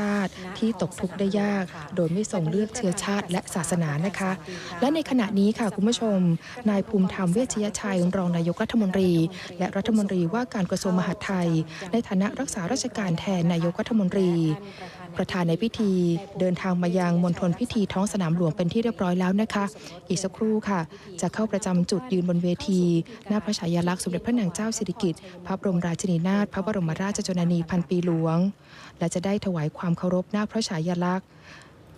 ชาติที่ตกทุกข์ได้ยาก โดยไม่ส่งเลือกเชื้อชาติและศาสนานะคะ และในขณะนี้ค่ะคุณผู้ชม นายภูมิธรรมเวชยชัยรองนายกรัฐมนตรี และรัฐมนตรีว่าการกระทรวงมหาดไทย ในฐานะรักษาราชการแทนนายกรัฐมนตรี ประธานในพิธีเดินทางมายังมณฑลพิธีท้องสนามหลวงเป็นที่เรียบร้อยแล้วนะคะ อีกสักครู่ค่ะ จะเข้าประจำจุดยืนบนเวที หน้าพระฉายาลักษณ์สมเด็จพระนางเจ้าสิริกิติ์พระบรมราชินีนาถพระบรมราชชนนีพันปีหลวง และจะได้ถวายความเคารพหน้าพระฉายาลักษณ์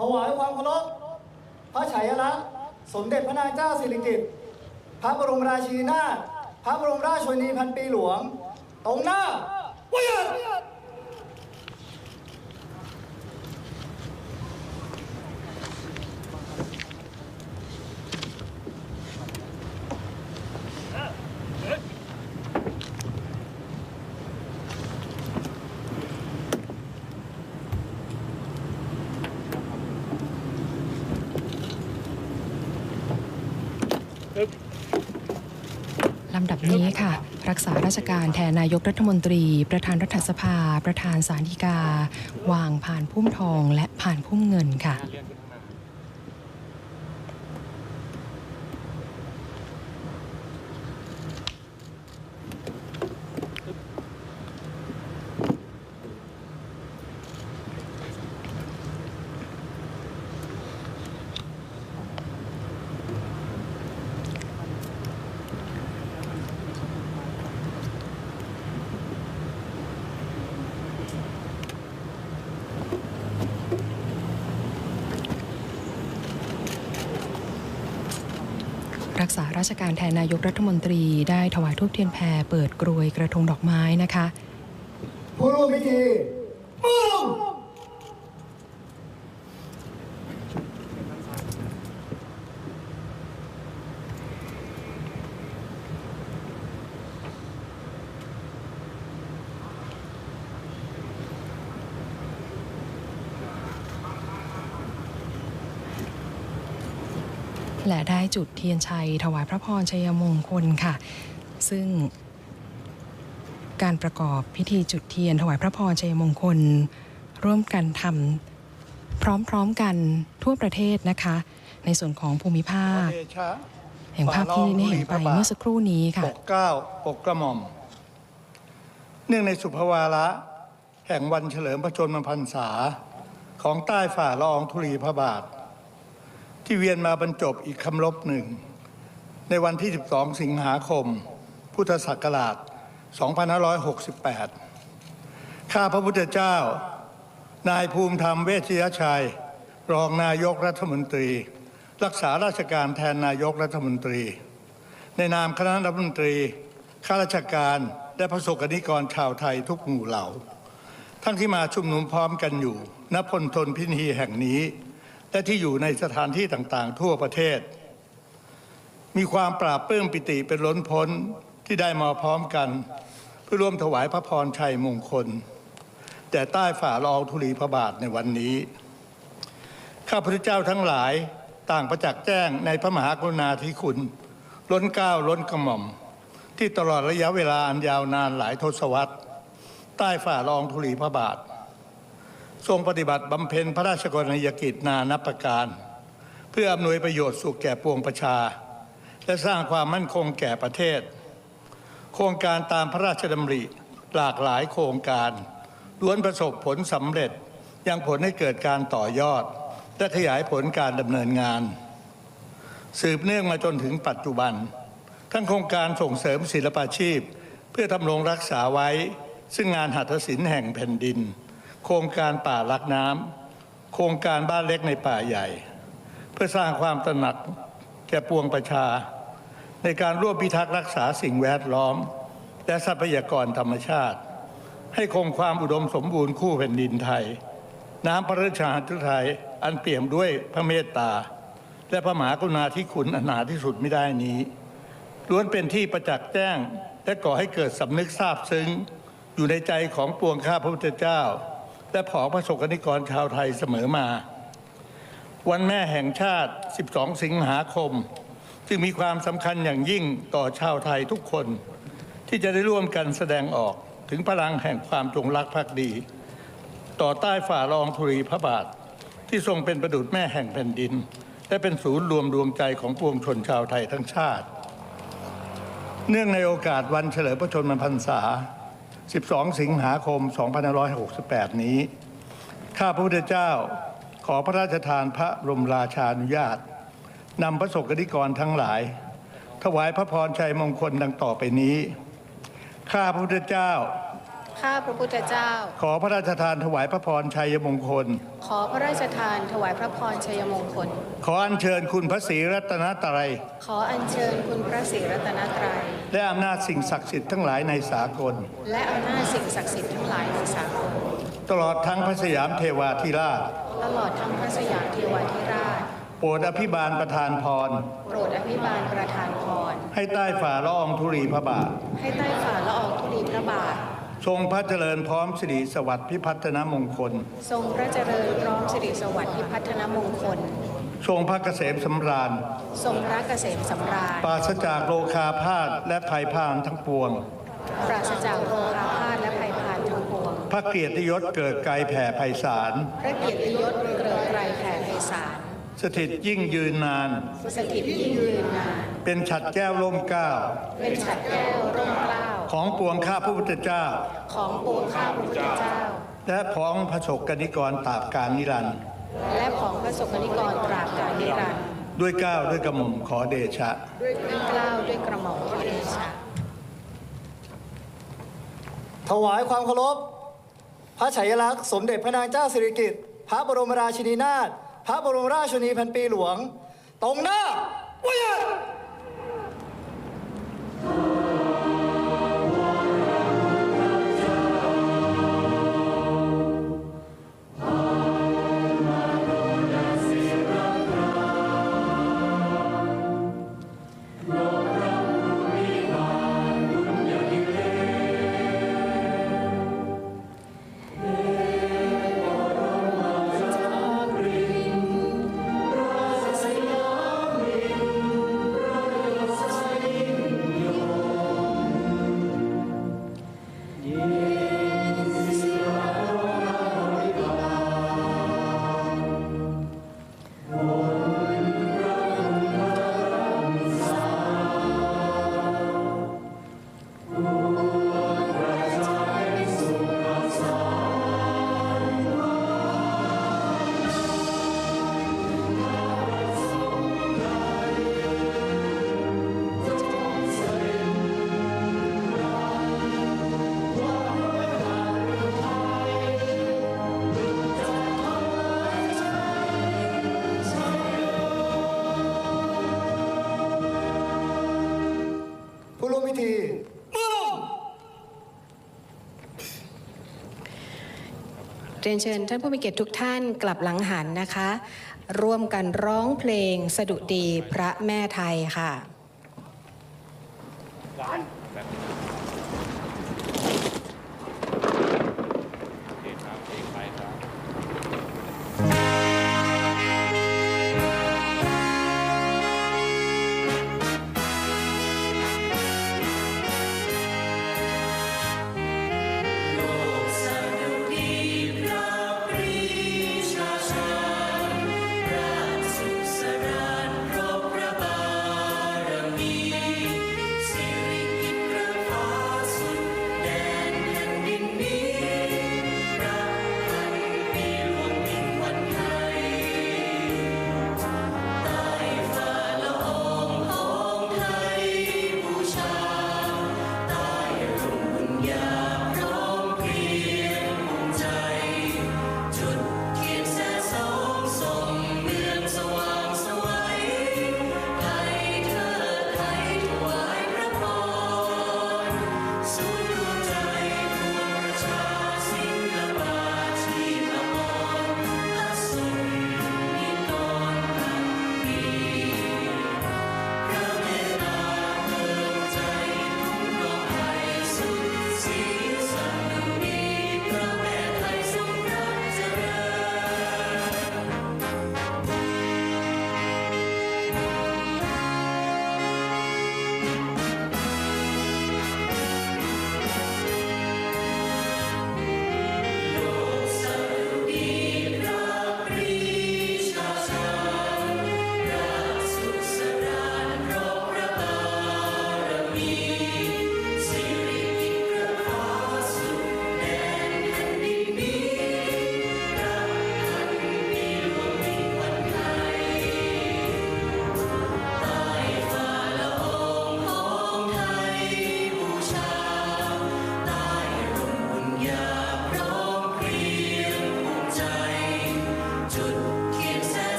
ถวายความเคารพพระฉายาลักษณ์สมเด็จพระนางเจ้าสิริกิติ์พระบรมราชินีนาถพระบรมราชชนนีพันปีหลวงตรงหน้าเวียน ลำดับนี้ค่ะ รักษาราชการแทนนายกรัฐมนตรี ประธานรัฐสภา ประธานสารดีกา วางผ่านพุ่มทองและผ่านพุ่มเงินค่ะาราชการแทนนายกรัฐมนตรีได้ถวายทูบเทียนแพรเปิดกรวยกระทงดอกไม้นะคะผู้ร่วมพิธี และได้จุดเทียนชัย ถวายพระพรชัยมงคลค่ะ ซึ่งการประกอบพิธีจุดเทียน ถวายพระพรชัยมงคล ร่วมกันทำพร้อมๆกันทั่วประเทศนะคะ ในส่วนของภูมิภาคเดชะแห่งภาพที่ได้เห็นไปเมื่อสักครู่นี้ค่ะปกเกล้าปกกระหม่อม เนื่องในสุภวาระ แห่งวันเฉลิมพระชนมพรรษา ของใต้ฝ่าละอองธุลีพระบาท ที่เวียนมาบรรจบอีกคำลบหนึ่ง ในวันที่ 12 สิงหาคม พุทธศักราช 2568 ข้าพระพุทธเจ้า นายภูมิธรรมเวชยชัย รองนายกรัฐมนตรี รักษาราชการแทนนายกรัฐมนตรี ในนามคณะรัฐมนตรี ข้าราชการและประสบกนิกรชาวไทยทุกหมู่เหล่า ทั้งที่มาชุมนุมพร้อมกันอยู่ณพลทนพิธีแห่งนี้ และที่อยู่ในสถานที่ต่างๆ ทั่วประเทศ มีความปราบปลื้มปิติเป็นล้นพ้นที่ได้มาพร้อมกัน เพื่อร่วมถวายพระพรชัยมงคล แต่ใต้ฝ่าละอองธุลีพระบาทในวันนี้ ข้าพเจ้าทั้งหลายต่างประจักษ์แจ้งในพระมหากรุณาธิคุณ ล้นก้าวล้นกระหม่อม ที่ตลอดระยะเวลาอันยาวนานหลายทศวรรษ ใต้ฝ่าละอองธุลีพระบาท ทรงปฏิบัติบำเพ็ญพระราชกรณียกิจนานับประการ เพื่ออำนวยประโยชน์สุขแก่ปวงประชา และสร้างความมั่นคงแก่ประเทศ โครงการตามพระราชดำริหลากหลายโครงการล้วนประสบผลสำเร็จยังผลให้เกิดการต่อยอด และขยายผลการดำเนินงาน สืบเนื่องมาจนถึงปัจจุบัน ทั้งโครงการส่งเสริมศิลปาชีพ เพื่อทำรงรักษาไว้ซึ่งงานหัตถศิลป์แห่งแผ่นดิน โครงการป่ารักน้ำโครงการบ้านเล็กในป่าใหญ่ เพื่อสร้างความตระหนักแก่ปวงประชา ในการร่วมพิทักษ์รักษาสิ่งแวดล้อม และทรัพยากรธรรมชาติ ให้คงความอุดมสมบูรณ์คู่แผ่นดินไทย น้ำพระราชาธิไทยอันเปี่ยมด้วยพระเมตตา และพระมหากรุณาธิคุณอันหาที่สุดไม่ได้นี้ล้วนเป็นที่ประจักษ์แจ้งและก่อให้เกิดสำนึกซาบซึ้ง อยู่ในใจของปวงข้าพระพุทธเจ้า และผองพระสงฆ์นิกรชาวไทยเสมอมา วันแม่แห่งชาติ 12 สิงหาคมจึงมีความสำคัญอย่างยิ่งต่อชาวไทยทุกคน ที่จะได้ร่วมกันแสดงออกถึงพลังแห่งความจงรักภักดี ต่อใต้ฝ่าละอองธุรีพระบาท ที่ทรงเป็นประดุจแม่แห่งแผ่นดิน และเป็นศูนย์รวมดวงใจของปวงชนชาวไทยทั้งชาติ เนื่องในโอกาสวันเฉลิมพระชนมพรรษา 12 สิงหาคม 2568 นี้ ข้าพระพุทธเจ้าขอพระราชทานพระบรมราชานุญาตนำพระสกนิกรทั้งหลาย ถวายพระพรชัยมงคลดังต่อไปนี้ ข้าพระพุทธเจ้า ข้าพระพุทธเจ้า ขอพระราชทานถวายพระพรชัยมงคล ขอพระราชทานถวายพระพรชัยมงคล ขออัญเชิญคุณพระศรีรัตนตรัย ขออัญเชิญคุณพระศรีรัตนตรัย และอำนาจสิ่งศักดิ์สิทธิ์ทั้งหลายในสากล และอำนาจสิ่งศักดิ์สิทธิ์ทั้งหลายในสากล ตลอดทั้งพระสยามเทวาธิราช ตลอดทั้งพระสยามเทวาธิราช โปรดอภิบาลประทานพร โปรดอภิบาลประทานพร ให้ใต้ฝ่าละอองธุรีพระบาท ให้ใต้ฝ่าละอองธุลีพระบาท ทรงพระเจริญพร้อมสิริสวัสดิ์พิพัฒนมงคล ทรงพระเจริญพร้อมสิริสวัสดิ์พิพัฒนมงคล ทรงพระเกษมสำราญ ทรงพระเกษมสำราญ ปราศจากโลคาพาธและภัยพานทั้งปวง ปราศจากโรคอาพาธและภัยพานทั้งปวง พระเกียรติยศเกิดไกลแผ่ไพศาล พระเกียรติยศเกริกไกรแผ่ไพศาล สถิตยิ่งยืนนาน สถิตยิ่งยืนนาน เป็นฉัดแก้วร่มเกล้า เป็นฉัดแก้วร่มเกล้า ของปวงข้าพระพุทธเจ้า ของปวงข้าพระพุทธเจ้า และพ้องพระศกนิกรตราบการนิรันดร์และของพระสงฆ์นิกรตราบกาลนิรันดร์ด้วยเกล้าวด้วยกระหม่อมขอเดชะ ด้วยเกล้าวด้วยกระหม่อมขอเดชะ ถวายความเคารพพระฉายาลักษณ์สมเด็จพระนางเจ้าสิริกิติ์พระบรมราชินีนาถพระบรมราชชนีพันปีหลวง ตรงหน้าวิย เรียนเชิญท่านผู้มีเกียรติทุกท่านกลับหลังหันนะคะ ร่วมกันร้องเพลงสดุดีพระแม่ไทยค่ะ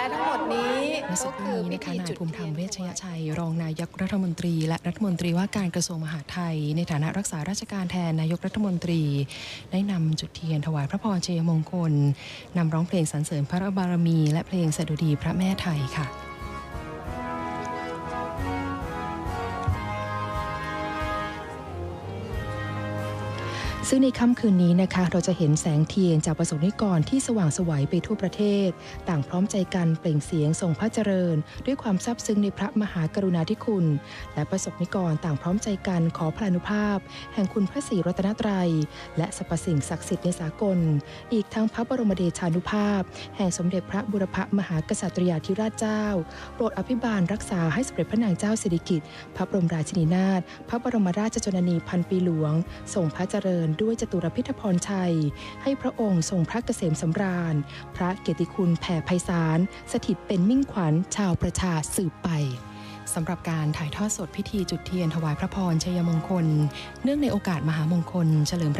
สักครู่นี้นะคะนายภูมิธรรมเวชยชัย รองนายกรัฐมนตรี และรัฐมนตรีว่าการกระทรวงมหาดไทย ในฐานะรักษาราชการแทนนายกรัฐมนตรี ได้นำจุดเทียนถวายพระพรชัยมงคลนำร้องเพลงสรรเสริญพระบารมี และเพลงสดุดีพระแม่ไทยค่ะ ซึ่งในค่ำคืนนี้นะคะเราจะเห็นแสงเทียนจากประสงค์นิกรที่สว่างสวัยไปทั่วประเทศ ต่างพร้อมใจกันเปล่งเสียงทรงพระเจริญ ด้วยความซาบซึ้งในพระมหากรุณาธิคุณ และประสบนิกรต่างพร้อมใจกันขอพลานุภาพ แห่งคุณพระศรีรัตนตรัย และสรรพสิ่งศักดิ์สิทธิ์ในสากล อีกทั้งพระบรมเดชานุภาพ แห่งสมเด็จพระบุรพมหากษัตริยาธิราชเจ้า โปรดอภิบาลรักษาให้สมเด็จพระนางเจ้าสิริกิติ์พระบรมราชินีนาถพระบรมราชชนนีพันปีหลวงทรงพระเจริญด้วยจตุรพิธพรชัย ให้พระองค์ทรงพระเกษมสำราญ พระเกียรติคุณแผ่ไพศาล สถิตเป็นมิ่งขวัญชาวประชาสืบไปสำหรับการถ่ายทอดสดพิธีจุดเทียนถวายพระพรชัยมงคล เนื่องในโอกาสมหามงคลเฉลิมพระ